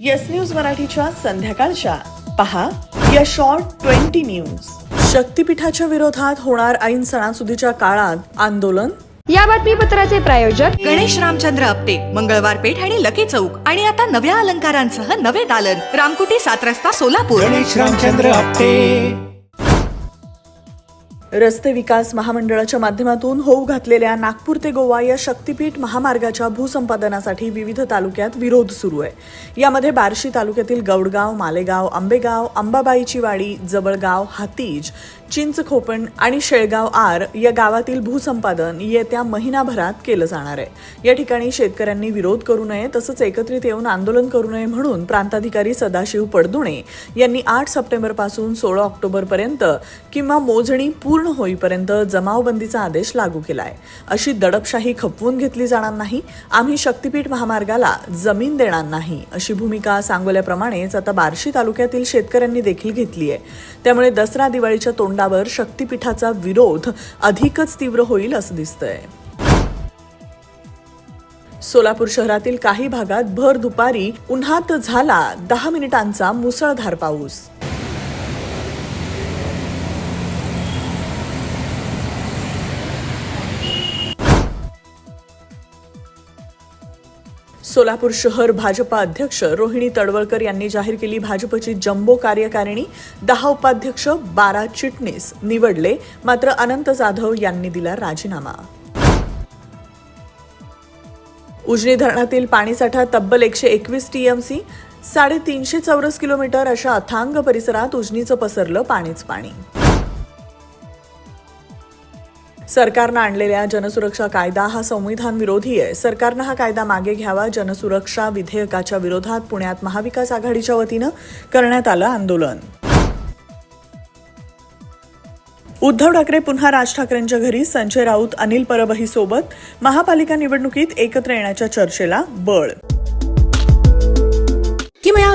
Yes news मराठीच्या संध्याकाळच्या. पहा या शॉर्ट ट्वेंटी न्यूज शक्तीपीठाच्या विरोधात होणार ऐन सणासुदीच्या काळात आंदोलन? या बातमीपत्राचे प्रायोजक गणेश रामचंद्र आपटे मंगळवार पेठ आणि लकी चौक. आणि आता नव्या अलंकारांसह नवे दालन. रामकुटी सात रस्ता सोलापूर. गणेश रामचंद्र आपटे. रस्ते विकास महामंडळाच्या माध्यमातून होऊ घातलेल्या नागपूर ते गोवा या शक्तीपीठ महामार्गाच्या भूसंपादनासाठी विविध तालुक्यात विरोध सुरू आहे. यामध्ये बार्शी तालुक्यातील गौडगाव मालेगाव आंबेगाव अंबाबाईची वाडी जवळगाव हातीज चिंचखोपण आणि शेळगाव आर या गावातील भूसंपादन येत्या महिनाभरात केलं जाणार आहे. या ठिकाणी शेतकऱ्यांनी विरोध करू नये तसंच एकत्रित येऊन आंदोलन करू नये म्हणून प्रांताधिकारी सदाशिव पडदुणे यांनी आठ सप्टेंबरपासून सोळा ऑक्टोबरपर्यंत किंवा मोजणी पूर्ण पूर्ण होईपर्यंत जमावबंदीचा आदेश लागू केलाय. अशी दडपशाही खपवून घेतली जाणार नाही. आम्ही शक्तीपीठ महामार्गाला जमीन देणार नाही अशी भूमिका सांगोल्याप्रमाणेच आता बार्शी तालुक्यातील शेतकऱ्यांनी देखील घेतली आहे. त्यामुळे दसरा दिवाळीच्या तोंडावर शक्तीपीठाचा विरोध अधिकच तीव्र होईल असं दिसतंय. सोलापूर शहरातील काही भागात भर दुपारी उन्हात झाला दहा मिनिटांचा मुसळधार पाऊस. सोलापूर शहर भाजपा अध्यक्ष रोहिणी तडवळकर यांनी जाहीर केली भाजपची जम्बो कार्यकारिणी. दहा उपाध्यक्ष बारा चिटणीस निवडले. मात्र अनंत जाधव यांनी दिला राजीनामा. उजनी धरणातील पाणीसाठा तब्बल एकशे एकवीस टीएमसी साडेतीनशे चौरस किलोमीटर अशा अथांग परिसरात उजनीचं पसरलं पाणीच पाणी. सरकारनं आणलेल्या जनसुरक्षा कायदा हा संविधान विरोधी आहे. सरकारनं हा कायदा मागे घ्यावा. जनसुरक्षा विधेयकाच्या विरोधात पुण्यात महाविकास आघाडीच्या वतीनं करण्यात आलं आंदोलन. उद्धव ठाकरे पुन्हा राज ठाकरेंच्या घरी. संजय राऊत अनिल परबही सोबत. महापालिका निवडणुकीत एकत्र येण्याच्या चर्चेला बळ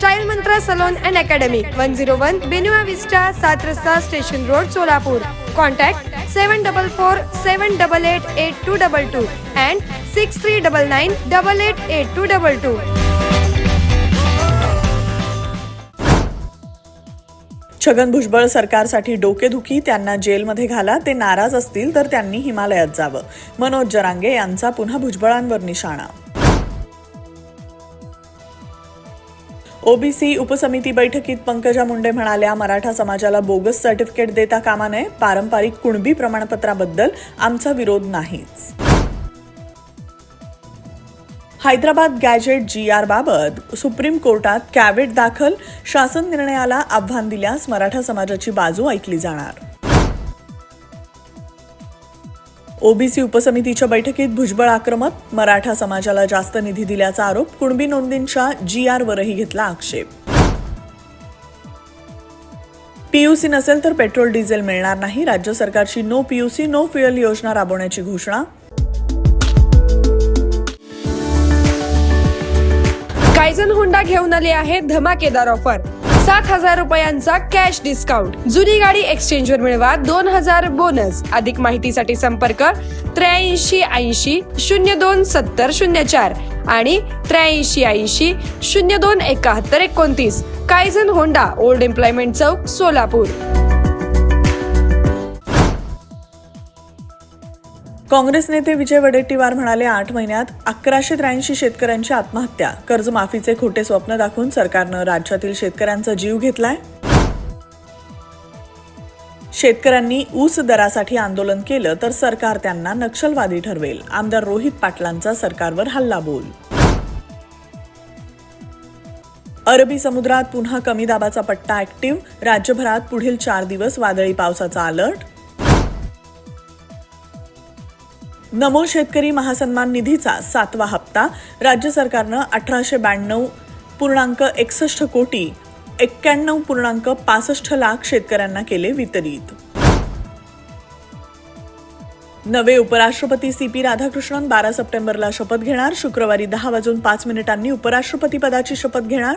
Child mantra salon and academy one zero one Buena Vista Saat Rasta station road Solapur. Contact seven double four seven double eight eight two double two and six three double nine double eight eight two double two Chhagan Bhujbal सरकारसाठी डोकेदुखी त्यांना जेलमध्ये घाला ते नाराज असतील तर त्यांनी हिमालयात जावं. मनोज जरांगे यांचा पुन्हा भुजबळांवर निशाणा ओबीसी उपसमिती बैठकीत पंकजा मुंडे म्हणाल्या मराठा समाजाला बोगस सर्टिफिकेट देता कामा नये. पारंपरिक कुणबी प्रमाणपत्राबद्दल आमचा विरोध नाहीच. हैदराबाद गॅजेट जी आर बाबत सुप्रीम कोर्टात कॅवेट दाखल. शासन निर्णयाला आव्हान दिल्यास मराठा समाजाची बाजू ऐकली जाणार. ओबीसी उपसमितीच्या बैठकीत भुजबळ आक्रमक मराठा समाजाला जास्त निधी दिल्याचा आरोप कुणबी नोंदींच्या जी आर वरही घेतला आक्षेप. पीयूसी नसेल तर पेट्रोल डिझेल मिळणार नाही. राज्य सरकारची नो पीयूसी नो फ्युएल योजना राबवण्याची घोषणा. कायझन होंडा घेऊन आले आहे धमाकेदार ऑफर. सात हजार रुपयांचा कॅश डिस्काउंट जुनी गाडी एक्सचेंज वर मिळवा दोन हजार बोनस अधिक माहितीसाठी संपर्क त्र्याऐंशी ऐंशी शून्य दोन सत्तर शून्य चार आणि त्र्याऐंशी ऐंशी शून्य दोन एकाहत्तर एकोणतीस. कायझन होंडा ओल्ड एम्प्लॉयमेंट चौक सोलापूर काँग्रेस नेते विजय वडेट्टीवार म्हणाले आठ महिन्यात अकराशे त्र्याऐंशी शेतकऱ्यांची आत्महत्या. कर्जमाफीचे खोटे स्वप्न दाखवून सरकारनं राज्यातील शेतकऱ्यांचा जीव घेतलाय. शेतकऱ्यांनी ऊस दरासाठी आंदोलन केलं तर सरकार त्यांना नक्षलवादी ठरवेल. आमदार रोहित पाटलांचा सरकारवर हल्ला बोल अरबी समुद्रात पुन्हा कमी दाबाचा पट्टा ऍक्टिव्ह राज्यभरात पुढील चार दिवस वादळी पावसाचा अलर्ट. नमो शेतकरी महासन्मान निधीचा सातवा हप्ता. राज्य सरकारनं अठराशे ब्याण्णव पूर्णांक एकसष्ट कोटी एक्क्याण्णव पूर्णांक पासष्ट लाख शेतकऱ्यांना केले वितरित. नवे उपराष्ट्रपती सी पी राधाकृष्णन बारा सप्टेंबरला शपथ घेणार. शुक्रवारी दहा वाजून पाच मिनिटांनी उपराष्ट्रपती पदाची शपथ घेणार.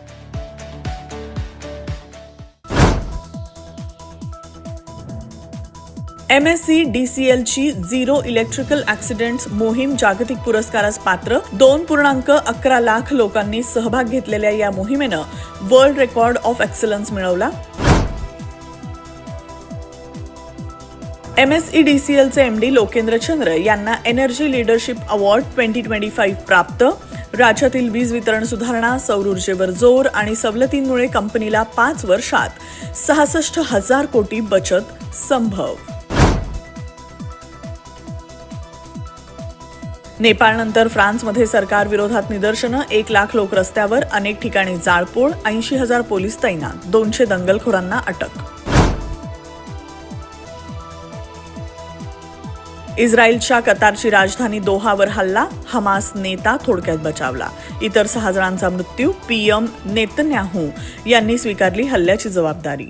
M S C D C एलची zero electrical accidents मोहीम जागतिक पुरस्कारास पात्र. दोन पूर्णांक अकरा लाख लोकांनी सहभाग घेतलेल्या या मोहिमेनं वर्ल्ड रेकॉर्ड ऑफ एक्सलन्स मिळवला. M S E D C एलचे एम डी लोकेंद्र चंद्र यांना energy leadership award twenty twenty five प्राप्त. राज्यातील वीज वितरण सुधारणा सौर ऊर्जेवर जोर आणि सवलतींमुळे कंपनीला पाच वर्षात सहासष्ट हजार कोटी बचत संभव. नेपाळनंतर फ्रान्समध्ये सरकार विरोधात निदर्शनं एक लाख लोक रस्त्यावर अनेक ठिकाणी जाळपोळ ऐंशी हजार पोलीस तैनात दोनशे दंगलखोरांना अटक. इस्रायलच्या कतारची राजधानी दोहावर हल्ला हमास नेता थोडक्यात बचावला. इतर सहा जणांचा मृत्यू पीएम नेतन्याहू यांनी स्वीकारली हल्ल्याची जबाबदारी.